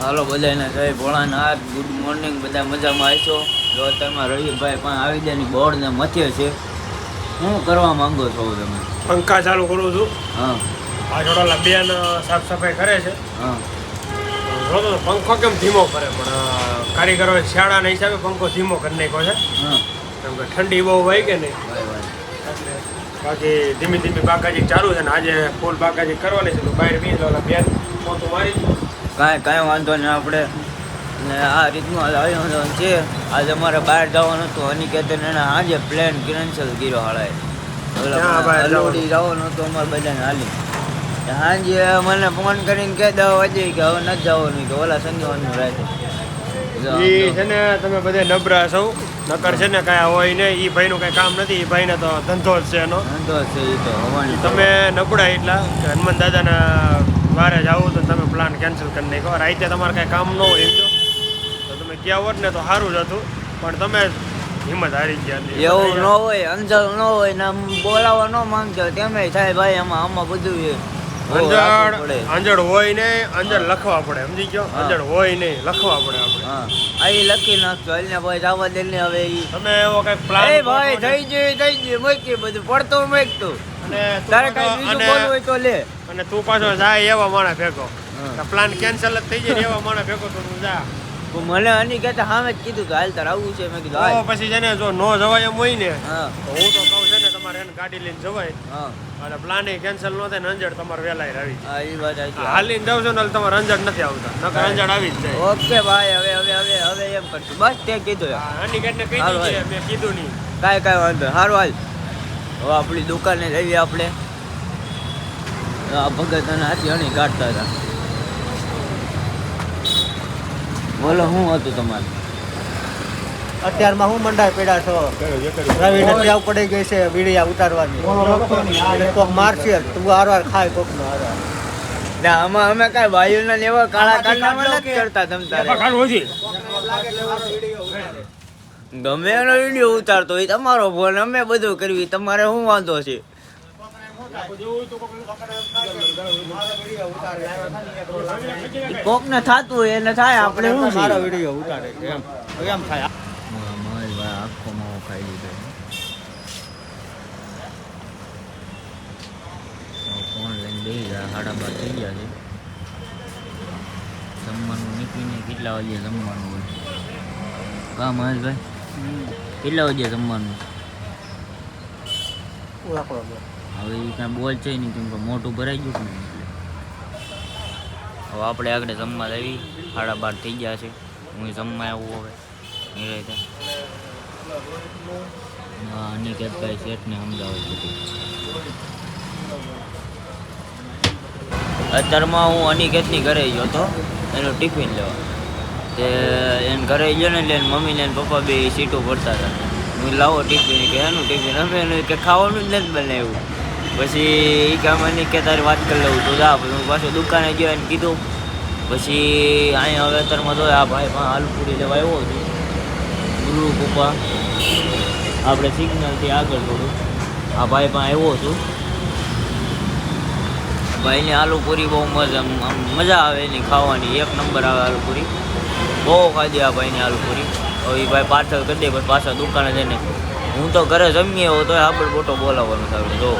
હાલો બધાને જય Bholanath good morning બધા મજામાં આવીશો જો અત્યારમાં રહીભાઈ પણ આવી જાય બોર્ડ ને મથે છે. શું કરવા માંગો છો તમે? પંખા ચાલુ કરું છું. હા. આ ઓલા બેન સાફ સફાઈ કરે છે. હા. જો તો પંખો કેમ ધીમો કરે? પણ કારીગરો શિયાળાના હિસાબે પંખો ધીમો કરી નાખ્યો છે. હા. કેમ કે ઠંડી બહુ હોય કે નહીં? બાકી ધીમે ધીમે બાકાજી ચાલુ છે ને આજે ફૂલ બાકાજી કરવાની છે. તો બહાર બી ઓલા બેન પોતું મારી. કાંઈ કાંઈ વાંધો નહીં આપણે ને આ રીતનું આવ્યો છે. આજે અમારે બહાર જવાનું હતું અનિકેતન એને આજે પ્લેન કેન્સલ કર્યો હાળાએ અલોડી જવાનું? હતું અમારે બધાને હાલી. સાંજે મને ફોન કરીને કહી દો વાગે કે હવે નથી જવાનું કે ઓલા સંજવાનું રાતે. એ છે ને તમે બધે નબરા છો. નકર છે ને કાંઈ હોય ને એ ભાઈનું કાંઈ કામ નથી એ ભાઈને તો ધંધો જ છે એનો. ધંધો છે એ તો તમે નબળા એટલા હનુમાન દાદાના વારે જાવું તો તમે પ્લાન કેન્સલ કરી નાખો રાતે તમારે કાંઈ કામ ન હોય તો તમે ગયા હોત ને તો સારું જ હતું. પણ તમે હિંમત હારી ગયા એવું ન હોય અંજળ ન હોય ને બોલાવવા ન માંગતો તેમે થાય ભાઈ આમાં આમાં બધું એ અંજળ અંજળ હોય નહીં અંજળ લખવા પડે સમજી ગયો? અંજળ હોય નહીં લખવા પડે આપણે. હા. આ લખી નાખતો એટલે ભાઈ જવા દે ને હવે તમે એવો કઈ પ્લાન એ ભાઈ થઈ ગયું થઈ ગયું મૂકી બધું પડતું મૂકતું. તારે કઈ બીજું બોલવું હોય તો લે. અને તું પાછો જાય એવા માણસ ભેગો. પ્લાન કેન્સલ જ થઈ જાય એવા માણસ ભેગો તો તું જા. મને અની કહેતા હામે જ કીધું કે હાલ તાર આવવું છે. મેં કીધું હા પછી છે ને જો નો જવાય એમ હોય ને તો હું તો કહું છે ને તમારે એને ગાડી લઈને જવાય. અને પ્લાન કેન્સલ ન થાય ને અંજળ તમારે વહેલા આવી હા એ વાત સાચી. હાલીને જાવ છો ને તમારે અંજળ નથી આવતા. નકર અંજળ આવી જ જાય. ઓકે ભાઈ હવે હવે હવે હવે એમ કરશું. બસ તે કીધું. અની આની ને કહી મેં કીધું નહીં. કાંઈ કાંઈ વાંધો સારું હાલ. હવે આપણી દુકાને જઈએ આપણે. આ ભગત અને હાથી અણી કાઢતા હતા. બોલો શું હતું તમારે? અત્યારમાં હું મંડાય પેડા છો? રવિ નથી આવ પડી ગઈ છે વીડિયા ઉતારવાની. કોક મારશે. તું હારવાર ખાય કોક નો હારવાર. ના આમાં અમે કાંઈ ભાઈઓના ને એવા કાળા કાઢવામાં કરતા તમ તારે. ગમે એનો વીડિયો ઉતારતો એ તમારો ફોન અમે બધું કરવી તમારે શું વાંધો છે? કોક ને થતું હોય એને થાય આપણે શું સારો વીડિયો ઉતારે એમ. એમ થાય. આખો માવો ખાઈ લીધો. ફોન લઈને ગયા સાડા બાર થઈ ગયા છે. જમવાનું નીકળીને કેટલા વાગે જમવાનું હોય? કા મહેશભાઈ કેટલા વાગે જમવાનું? હવે એ કાંઈ બોલ છે નહીં કેમ કે મોટું ભરાઈ ગયું ને એટલે. હવે આપણે આગળ જમવા આવી સાડા બાર થઈ ગયા છે. હું જમવા આવું હવે. નિરાંતે. હા અનિકેતભાઈ શેઠને સમજાવે બધું. અત્યારમાં હું અનિકેતની ઘરે ગયો હતો. એનું ટિફિન લેવા. તે એને ઘરે ગયો ને એટલે મમ્મી ને પપ્પા બે સીટો પડતા હતા. હું લાવો ટિફિન કે એનું ટિફિન? અમે કે ખાવાનું જ નથી બનાવ્યું. પછી એ કે અમે કે તારી વાત કરી લઉં, તો જા. હું પાછો દુકાને ગયો એને કીધું. પછી અહીંયા હવે અત્યારમાં તો આ ભાઈ પણ આલુપુરી લેવા આવ્યો છું. ગુરુ, પપ્પા, આપણે સિગ્નલથી આગળ થોડું. આ ભાઈ પણ આવ્યો છું. ભાઈની આલુપુરી બહુ મજા મજા આવે એની ખાવાની. એક નંબર આવે આલુપુરી બહુ ખાધી આ ભાઈની આલુપૂરી હવે એ ભાઈ પાર્સલ કરી દે પછી પાછા દુકાને જઈને. હું તો ઘરે જમીએ હોય તો આપણે બોટો બોલાવવાનો થાય જો.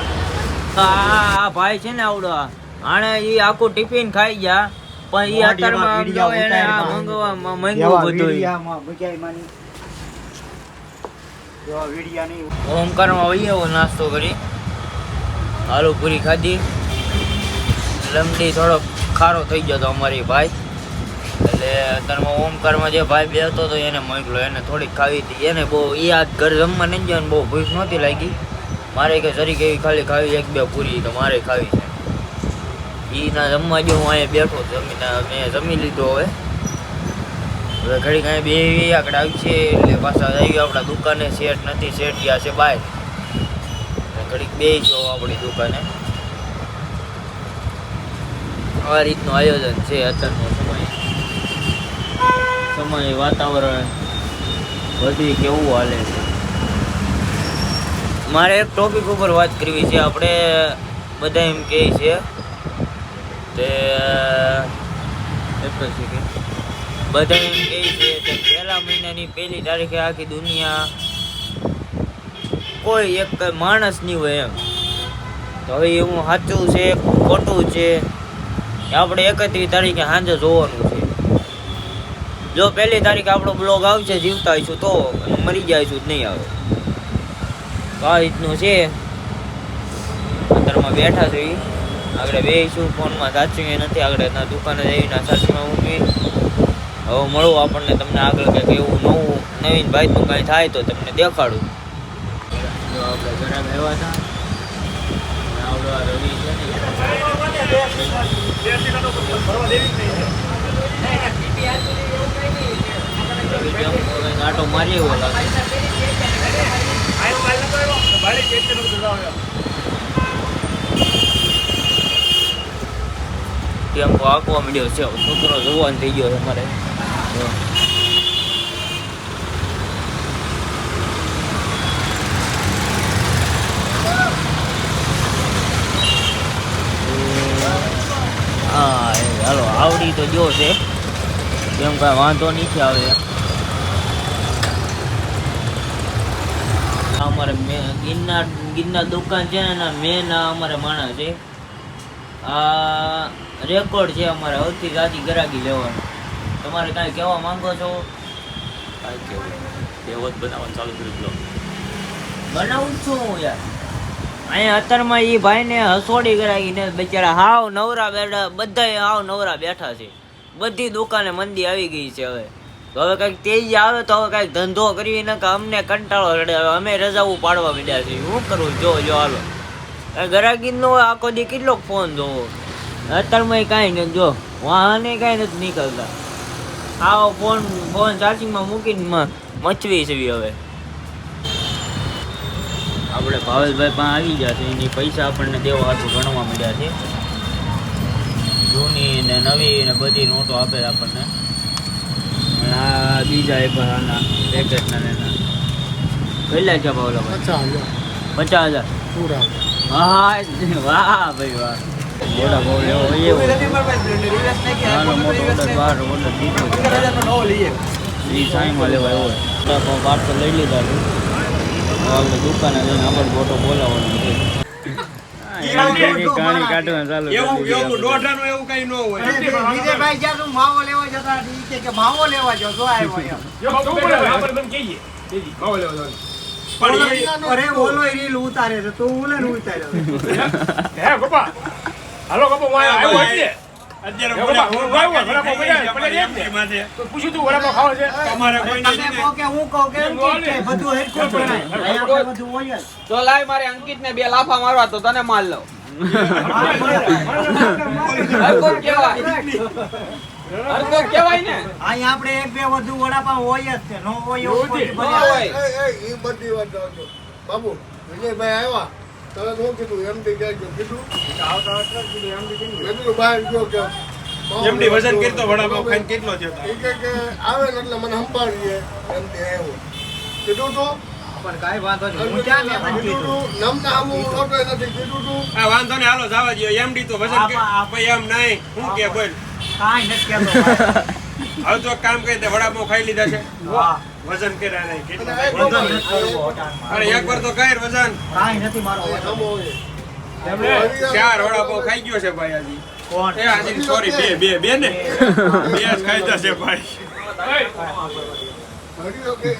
આ ભાઈ છે ને આવડો. આણે એ આખું ટિફિન ખાઈ ગયા પણ એ અત્યારમાં મંગવા એવા બધું ઓમકારમાં વહી એવો નાસ્તો કરી. આલુ પૂરી ખાધી. લમડી થોડો ખારો થઈ ગયો હતો અમારી ભાઈ. એટલે અત્યારમાં ઓમકારમાં જે ભાઈ બેસતો હતો એને મોકલો. એને થોડીક ખાવી હતી. એને બહુ એ આ ઘર જમવા નહીં જાય બહુ ભૂખ નહોતી લાગી. મારે કે સરી એવી ખાલી ખાવી, એક બે પૂરી તો મારે ખાવી છે. ઈ ના જમવા જો હું અહીંયા બેઠો જમીને મેં જમી લીધો હવે. હવે ઘડીક કાંઈ બે આગળ આવી છે એટલે પાછા આવી આપણા દુકાને શેઠ નથી શેઠ ગયા છે બહાર ઘડીક બે છો આપણી દુકાને. આ રીતનું આયોજન છે અત્યારનો સમય. સમય વાતાવરણ બધી કેવું હાલે છે. મારે એક ટોપિક ઉપર વાત કરવી છે. આપણે બધા એમ કહે છે તે બધા એમ કહે છે કે પહેલા મહિનાની પહેલી તારીખે આખી દુનિયા કોઈ એક માણસ નહીં હોય એમ. તો હવે એવું સાચું છે ખોટું છે? આપણે એકત્રીસ તારીખે સાંજે જોવાનું છે. જો પહેલી તારીખે આપણો બ્લોગ આવશે જીવતા આવીશું તો મરી જઈશું જ નહીં આવે તો આ રીતનું છે. અંદરમાં બેઠા છે ઈ. આગળ બેસીશું ફોનમાં સાચવી નથી આગળ ના દુકાને જઈને સાચવીમાં સાચુમાં હવે મળવું આપણને તમને આગળ કંઈક એવું નવું નવીન ભાઈનું કાંઈ થાય તો તમને દેખાડું. જો આપણે ઘરે આવ્યા હતા. આવડો આ રવિ છે ને આંટો મારી એવો લાગે ટેમ્પો આંકવા મળ્યો છે છોકરો જોવાન થઈ ગયો છે અમારે જો. હા એ હાલો આવડી તો જો છે કેમ કાંઈ વાંધો નથી આવે આ અમારે ગિરનાર ગિરનાર દુકાન છે ને એના મેન અમારે માણસ છે. આ રેકોર્ડ છે અમારે સૌથી ગાજી ગરાગી લેવાનો. તમારે કાંઈ કહેવા માંગો છો? કાંઈ કહેવું કહેવત બનાવવાનું ચાલુ કર્યું બ્લોગ બનાવું છું યાર. અહીંયા અત્યારમાં એ ભાઈને હસોડી કરાવીને બિચારા હાવ નવરા બેઠા બધા હાવ નવરા બેઠા છે. બધી દુકાને મંદી આવી ગઈ છે હવે. તો હવે કંઈક તેજ આવે તો હવે કંઈક ધંધો કરી ને કે અમને કંટાળો રડે. હવે અમે રજાઓ પાડવા માંડ્યા છે શું કરું? જો જો, હાલો. ગરાગીનો આખો દી કેટલો ફોન જોવો? અત્યારમાં કાંઈ નથી. જો, વાહને કાંઈ નથી નીકળતા. આવો ફોન ફોન ચાર્જિંગમાં મૂકીને મચવી છે હવે. આપણે ભાવેશભાઈ પણ આવી ગયા છે. એની પૈસા આપણને દેવા હાથું ગણવા મળ્યા છે. જૂની ને નવી ને બધી નોટો આપે આપણને. અને બીજા એક આના પેકેટના ને એના. કેટલા છે ભાવલા ભાઈ? પચાસ હજાર. પૂરા. વાહ ભાઈ વાહ. મોટા ભાવ લેવો એવો. મોટો ઓર્ડર બાર ઓર્ડર દીધો. એ સાઈમાં લેવા એવો મોટા ભાવ તો લઈ લીધા છે. દુકાને જઈને આગળ ફોટો બોલાવવાનો છે. કહાણી કાઢવાનું ચાલુ એવું એવું દોઢાનું એવું કઈ ન હોય વિજયભાઈ જ્યાં તું માવો લેવા જતા કે કે માવો લેવા જાવ જો આવ્યો એમ. પણ એ- અરે ઓલો રીલ ઉતારે છે તું ને ઉતાર્યો હું ઠીક તો લાય મારે અંકિત ને બે લાફા મારવા તો તને માર લઉં કેવાય ને અહીં આપણે એક બે વધુ વડાપાવ હોય જ છે નો હોય બધી વાત બાબુ વિજયભાઈ આવ્યા તરત હું કીધું એમ થી કહેજો કીધું મેં કીધું બહાર ગયો કે એમની વજન કરતો વડાપાવ ખાઈને કેટલો થયો એ કે કે આવે ને એટલે મને સંભાળીએ. એમ આવ્યો કીધું તું પણ કાઈ વાંધો નહીં. હું ક્યાં મેં પણ કીધું કીધું તું? નમતા આવું નહોતો નથી. કીધું તું આ વાંધો ને હાલો જવા દો એમડી તો વજન કે ભાઈ એમ નહીં. હું કે બોલ. કાંઈ નથી કહેતો. હવે તો એક કામ કરી દે વડાપાવ ખાઈ લીધા છે. વાહ. વજન કર્યા નહીં. કેટલા એક વાર તો કઈ વજન. કાંઈ નથી મારો ચાર વડાપાવ ખાઈ ગયો છે ભાઈ હજી. કોણ? એ હજી સોરી બે બે બે ને? બે જ ખાઈ જશે ભાઈ. કે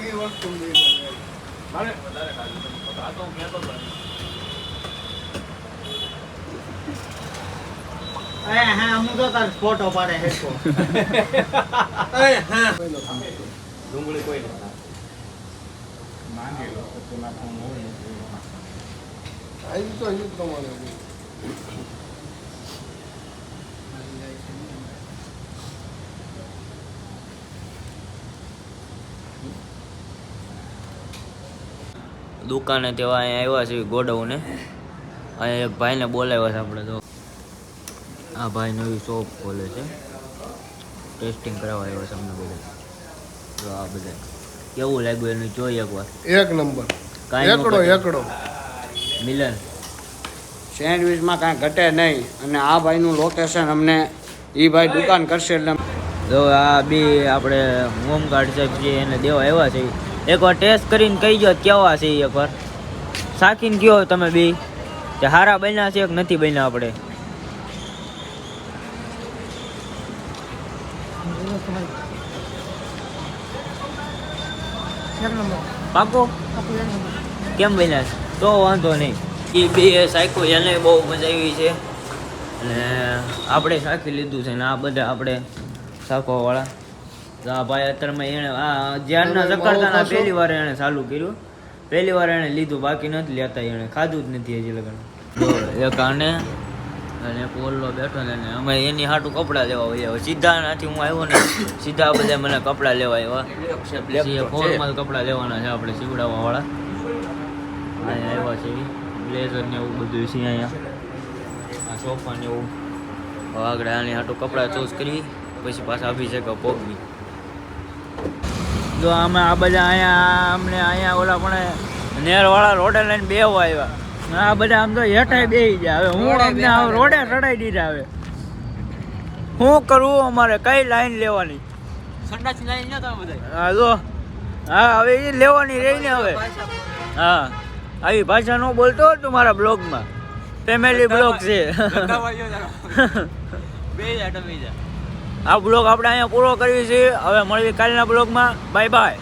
એ વસ્તુ કોઈ નથી. તો તો પ્રમાણે દુકાને તેવા અહીંયા આવ્યા છે ગોડાઉને. અહીંયા એક ભાઈને બોલાવ્યા છે આપણે તો. આ ભાઈ નવી શોપ ખોલે છે. ટેસ્ટિંગ કરાવવા આવ્યા છે અમને બધા. તો આ બધા. કેવું લાગ્યું એનું જોઈએ એકવાર એક નંબર. એકડો. એકડો. મિલન. સેન્ડવિચમાં કાંઈ ઘટે નહીં. અને આ ભાઈનું લોકેશન અમને એ ભાઈ દુકાન કરશે એટલે જો આ બી આપણે હોમગાર્ડ સાહેબ છે એને દેવા આવ્યા છે એકવાર ટેસ્ટ કરીને કહી દો કેવા છે ઈ એકવાર. સાકીને કયો તમે બી કે હારા બન્યા છે કે નથી બન્યા આપણે? પાકો? કેમ બન્યા છે? તો વાંધો નહીં. એ બે સાયકો એને બહુ મજા આવી છે. અને આપણે સાખી લીધું છે ને આ બધા આપણે સાખોવાળા તો આ ભાઈ અત્યારમાં એણે આ જ્યારના ચકરતાના પહેલી વાર એણે ચાલુ કર્યું. પહેલી વાર એણે લીધું બાકી નથી લેતા એણે ખાધું જ નથી હજી લગન. એક આને અને એક ઓલ્લો બેઠો ને અમે એની હાટું કપડાં લેવા હોય હવે સીધા નાથી હું આવ્યો ને સીધા બધા મને કપડાં લેવા આવ્યા. ફોર્મલ કપડાં લેવાના છે આપણે સીવડાવવા વાળા અહીંયા આવ્યા છે બ્લેઝર ને એવું બધું છે અહીંયા. આ સોફા ને એવું. આગળ આની હાટું કપડાં ચૂઝ કરી પછી પાછા અભિષેક પોગવી જો અમે આ બધા અહીંયા અમને અહીંયા ઓલા પણ નેરવાળા રોડે લઈને બે આવ્યા. આ બધા આમ તો હેઠાય બેહી જાય હવે હું અમને રોડે ચડાઈ દીધા હવે. શું કરવું અમારે? કઈ લાઈન લેવાની? હા જો. હા હવે એ લેવાની રહી ને હવે. હા. આવી ભાષા નો બોલતો હતો તું મારા બ્લોગમાં ફેમિલી બ્લોગ છે. આ બ્લોગ આપણે અહીંયા પૂરો કરીએ છીએ. હવે મળીએ કાલના બ્લોગમાં બાય બાય